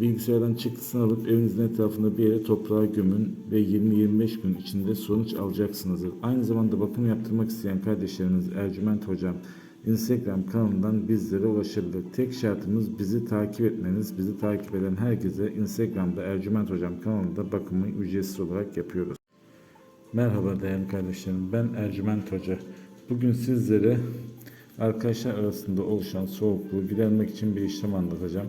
Bilgisayardan çıktısını alıp evinizin etrafında bir yere toprağa gömün ve 20-25 gün içinde sonuç alacaksınızdır. Aynı zamanda bakım yaptırmak isteyen kardeşlerimiz Ercüment Hocam Instagram kanalından bizlere ulaşabilir. Tek şartımız bizi takip etmeniz. Bizi takip eden herkese Instagram'da Ercüment Hocam kanalında bakımı ücretsiz olarak yapıyoruz. Merhaba değerli kardeşlerim. Ben Ercüment Hoca. Bugün sizlere arkadaşlar arasında oluşan soğukluğu gidermek için bir işlem anlatacağım.